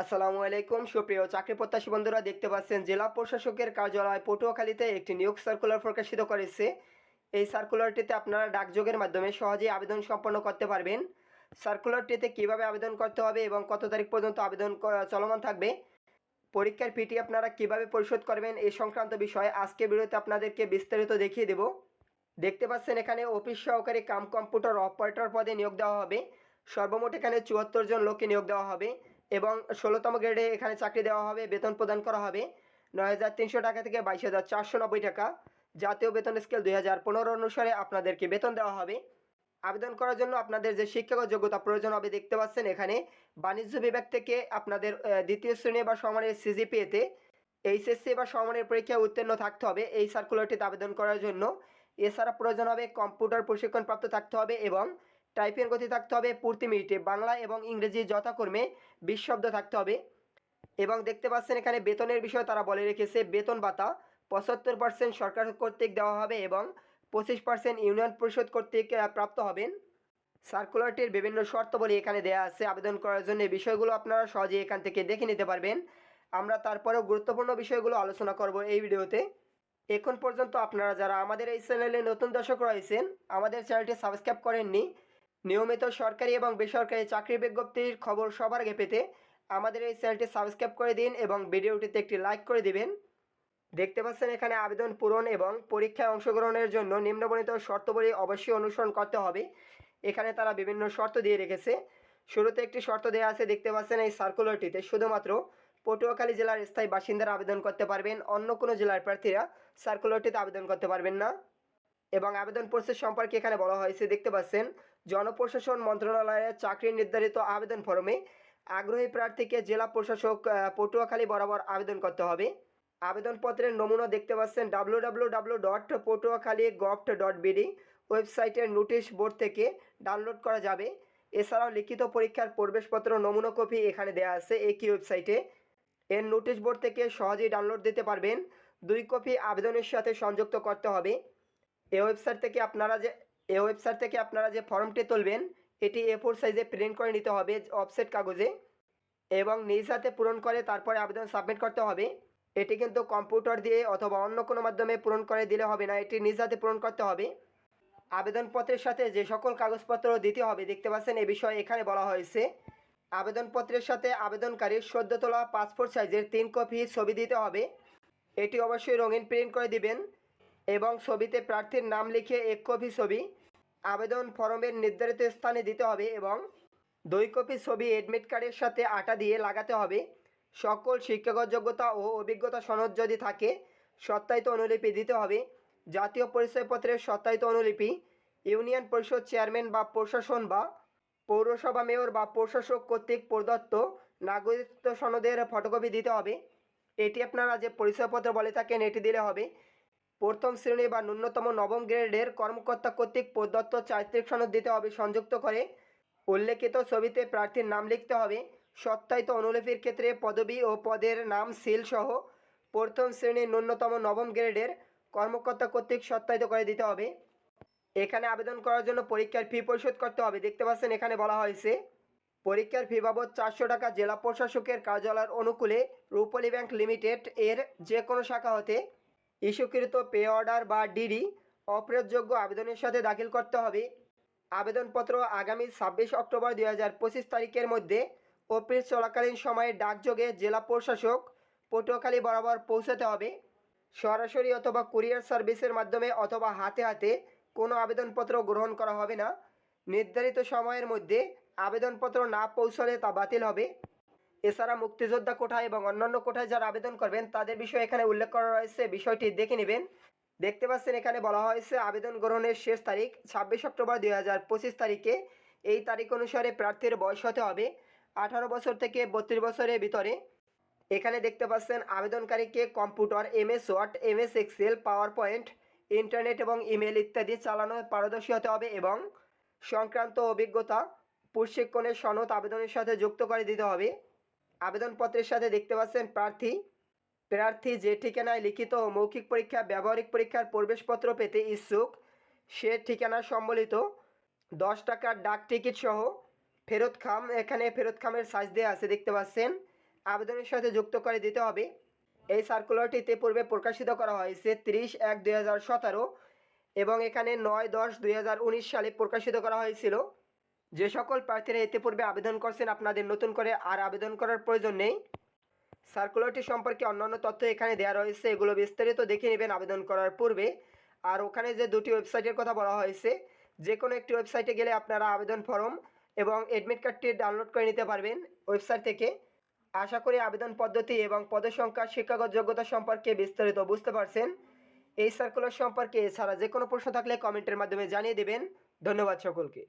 আসসালামু আলাইকুম। সুপ্রিয় চাকরি প্রত্যাশী বন্ধুরা, দেখতে পাচ্ছেন জেলা প্রশাসকের কার্যালয় পটুয়াখালীতে একটি নিয়োগ সার্কুলার প্রকাশিত করেছে। এই সার্কুলারটিতে আপনারা ডাকযোগের মাধ্যমে সহজেই আবেদন সম্পন্ন করতে পারবেন। সার্কুলারটিতে কীভাবে আবেদন করতে হবে এবং কত তারিখ পর্যন্ত আবেদন চলমান থাকবে, পরীক্ষার ফিটি আপনারা কীভাবে পরিশোধ করবেন এই সংক্রান্ত বিষয়ে আজকে ভিডিওতে আপনাদেরকে বিস্তারিত দেখিয়ে দেব। দেখতে পাচ্ছেন এখানে অফিস সহকারী কাম কম্পিউটার অপারেটর পদে নিয়োগ দেওয়া হবে। সর্বমোট এখানে চুয়াত্তর জন লোককে নিয়োগ দেওয়া হবে। এবং ষোলোতম গ্রেডে এখানে চাকরি দেওয়া হবে, বেতন প্রদান করা হবে। নয় হাজার তিনশো টাকা থেকে বাইশ হাজার চারশো নব্বই টাকা। জাতীয় বেতন স্কেল দুই হাজার পনেরো অনুসারে আপনাদেরকে বেতন দেওয়া হবে। আবেদন করার জন্য আপনাদের যে শিক্ষাগত যোগ্যতা প্রয়োজন হবে দেখতে পাচ্ছেন এখানে। বাণিজ্য বিভাগ থেকে আপনাদের দ্বিতীয় শ্রেণি বা সমানের সিজিপিএতে এইচএসসি বা সমানের পরীক্ষায় উত্তীর্ণ থাকতে হবে এই সার্কুলারটিতে আবেদন করার জন্য। এছাড়া প্রয়োজন হবে কম্পিউটার প্রশিক্ষণপ্রাপ্ত থাকতে হবে এবং টাইপিং গতি থাকতে হবে প্রতি মিনিটে। বাংলা এবং ইংরেজি যথাক্রমে বিশ শব্দ থাকতে হবে। এবং দেখতে পাচ্ছেন এখানে বেতনের বিষয়ে তারা বলে রেখেছে। বেতন ভাতা পঁচাত্তর পার্সেন্ট সরকার কর্তৃক দেওয়া হবে এবং পঁচিশ পার্সেন্ট ইউনিয়ন পরিষদ কর্তৃক প্রাপ্ত হবেন সার্কুলারটির বিভিন্ন শর্তাবলী এখানে দেওয়া আছে। আবেদন করার জন্য বিষয়গুলো আপনারা সহজেই এখান থেকে দেখে নিতে পারবেন। আমরা তারপরেও গুরুত্বপূর্ণ বিষয়গুলো আলোচনা করব এই ভিডিওতে। এখন পর্যন্ত আপনারা যারা আমাদের এই চ্যানেলে নতুন দর্শক রয়েছেন, আমাদের চ্যানেলটি সাবস্ক্রাইব করেননি নিয়মিত সরকারি এবং বেসরকারি চাকরি বিজ্ঞপ্তির খবর সবার আগে পেতে আমাদের এই চ্যানেলটি সাবস্ক্রাইব করে দিন এবং ভিডিওটিতে একটি লাইক করে দিবেন। দেখতে পাচ্ছেন এখানে আবেদন পূরণ এবং পরীক্ষায় অংশগ্রহণের জন্য নিম্নবর্ণিত শর্তাবলী অবশ্যই অনুসরণ করতে হবে। এখানে তারা বিভিন্ন শর্ত দিয়ে রেখেছে। শুরুতে একটি শর্ত দেওয়া আছে, দেখতে পাচ্ছেন এই সার্কুলারটিতে শুধুমাত্র পটুয়াখালী জেলার স্থায়ী বাসিন্দারা আবেদন করতে পারবেন, অন্য কোনো জেলার প্রার্থীরা সার্কুলারটিতে আবেদন করতে পারবেন না। এবং আবেদন প্রসেস সম্পর্কে এখানে বলা হয়েছে, দেখতে পাচ্ছেন, জনপ্রশাসন মন্ত্রণালয়ের চাকরি নির্ধারিত আবেদন ফর্মে আগ্রহী প্রার্থীকে জেলা প্রশাসক পটুয়াখালী বরাবর আবেদন করতে হবে। আবেদনপত্রের নমুনা দেখতে পাচ্ছেন W W W dot Patuakhali gov dot BD ওয়েবসাইটের নোটিশ বোর্ড থেকে ডাউনলোড করা যাবে। এছাড়াও লিখিত পরীক্ষার প্রবেশপত্র, নমুনা কপি এখানে দেওয়া আছে একই ওয়েবসাইটে। এর নোটিশ বোর্ড থেকে সহজেই ডাউনলোড দিতে পারবেন। দুই কপি আবেদনের সাথে সংযুক্ত করতে হবে। এই ওয়েবসাইট থেকে আপনারা যে এই ওয়েবসাইট থেকে আপনারা যে ফর্মটি তুলবেন, এটি এ ফোর সাইজে প্রিন্ট করে নিতে হবে অফসেট কাগজে এবং নিজ হাতে পূরণ করে তারপরে আবেদন সাবমিট করতে হবে। এটি কিন্তু কম্পিউটার দিয়ে অথবা অন্য কোনো মাধ্যমে পূরণ করে দিলে হবে না, এটি নিজ হাতে পূরণ করতে হবে। আবেদনপত্রের সাথে যে সকল কাগজপত্র দিতে হবে, দেখতে পাচ্ছেন এ বিষয়ে এখানে বলা হয়েছে। আবেদনপত্রের সাথে আবেদনকারীর সদ্য তোলা পাসপোর্ট সাইজের তিন কপি ছবি দিতে হবে। এটি অবশ্যই রঙিন প্রিন্ট করে দিবেন। এবং ছবিতে প্রার্থীর নাম লিখে এক কপি ছবি, আবেদন ফর্মের নির্ধারিত স্থানে দিতে হবে এবং দুই কপি ছবি এডমিট কার্ডের সাথে আটা দিয়ে লাগাতে হবে। সকল শিক্ষাগত যোগ্যতা ও অভিজ্ঞতা সনদ যদি থাকে, সত্যায়িত অনুলিপি দিতে হবে। জাতীয় পরিচয়পত্রের সত্যায়িত অনুলিপি, ইউনিয়ন পরিষদ চেয়ারম্যান বা প্রশাসন বা পৌরসভা মেয়র বা প্রশাসক কর্তৃক প্রদত্ত নাগরিকত্ব সনদের ফটোকপি দিতে হবে। এটি আপনারা যে পরিচয়পত্র বলে থাকেন, এটি দিলে হবে। প্রথম শ্রেণি বা ন্যূনতম নবম গ্রেডের কর্মকর্তা কর্তৃক প্রদত্ত চারিত্রিক সনদ দিতে হবে। সংযুক্ত করে উল্লেখিত ছবিতে প্রার্থীর নাম লিখতে হবে। সত্যায়িত অনুলিপির ক্ষেত্রে পদবি ও পদের নাম সিল সহ প্রথম শ্রেণির ন্যূনতম নবম গ্রেডের কর্মকর্তা কর্তৃক সত্যায়িত করে দিতে হবে। এখানে আবেদন করার জন্য পরীক্ষার ফি পরিশোধ করতে হবে। দেখতে পাচ্ছেন এখানে বলা হয়েছে, পরীক্ষার ফি বাবদ চারশো টাকা জেলা প্রশাসকের কার্যালয়ের অনুকূলে রূপলী ব্যাংক লিমিটেড এর যে কোনো শাখা হতে ইস্যুকৃত পে অর্ডার বা ডিডি অপ্রয়োগযোগ্য আবেদনের সাথে দাখিল করতে হবে। আবেদনপত্র আগামী ছাব্বিশ অক্টোবর দুই হাজার পঁচিশ তারিখের মধ্যে অফিস চলাকালীন সময়ে ডাকযোগে জেলা প্রশাসক পটুয়াখালী বরাবর পৌঁছাতে হবে। সরাসরি অথবা কুরিয়ার সার্ভিসের মাধ্যমে অথবা হাতে হাতে কোনো আবেদনপত্র গ্রহণ করা হবে না। নির্ধারিত সময়ের মধ্যে আবেদনপত্র না পৌঁছলে তা বাতিল হবে। এছাড়া মুক্তিযোদ্ধা কোঠা এবং অন্যান্য কোঠায় যারা আবেদন করবেন, তাদের বিষয়ে এখানে উল্লেখ করা রয়েছে বিষয়টি দেখে নেবেন। দেখতে পাচ্ছেন, এখানে বলা হয়েছে, আবেদন গ্রহণের শেষ তারিখ ছাব্বিশ অক্টোবর দুই হাজার পঁচিশ তারিখে। এই তারিখ অনুসারে প্রার্থীর বয়স হতে হবে আঠারো বছর থেকে বত্রিশ বছরের ভিতরে। এখানে দেখতে পাচ্ছেন, আবেদনকারীকে computer M MS, Word, MS, Excel, PowerPoint, internet এবং ইমেল ইত্যাদি চালানোর পারদর্শী হতে হবে এবং সংক্রান্ত অভিজ্ঞতা, প্রশিক্ষণের সনদ, আবেদনের সাথে যুক্ত করে দিতে হবে। আবেদনপত্রের সাথে দেখতে পাচ্ছেন প্রার্থী। প্রার্থী যে ঠিকানায় লিখিত মৌখিক পরীক্ষা, ব্যবহারিক পরীক্ষার প্রবেশপত্র পেতে ইচ্ছুক, সে ঠিকানা সম্বলিত দশ টাকার ডাক টিকিট সহ ফেরত খাম, এখানে ফেরত খামের সাইজ দেওয়া আছে দেখতে পাচ্ছেন। আবেদনের সাথে যুক্ত করে দিতে হবে। এই সার্কুলারটিতে পূর্বে প্রকাশিত করা হয়েছে তিরিশ এক দুই এবং এখানে নয় দশ দুই সালে প্রকাশিত করা হয়েছিল। যে সকল প্রার্থীরা এতে পূর্বে আবেদন করছেন আপনাদের নতুন করে আর আবেদন করার প্রয়োজন নেই। সার্কুলারটি সম্পর্কে অন্যান্য তথ্য এখানে দেওয়া রয়েছে, এগুলো বিস্তারিত দেখে নেবেন আবেদন করার পূর্বে। আর ওখানে যে দুটি ওয়েবসাইটের কথা বলা হয়েছে যে কোনো একটি ওয়েবসাইটে গেলে আপনারা আবেদন ফর্ম এবং অ্যাডমিট কার্ডটি ডাউনলোড করে নিতে পারবেন ওয়েবসাইট থেকে। আশা করি আবেদন পদ্ধতি এবং পদসংখ্যা শিক্ষাগত যোগ্যতা সম্পর্কে বিস্তারিত বুঝতে পারছেন। এই সার্কুলার সম্পর্কে এছাড়া যে কোনো প্রশ্ন থাকলে কমেন্টের মাধ্যমে জানিয়ে দেবেন। ধন্যবাদ সকলকে।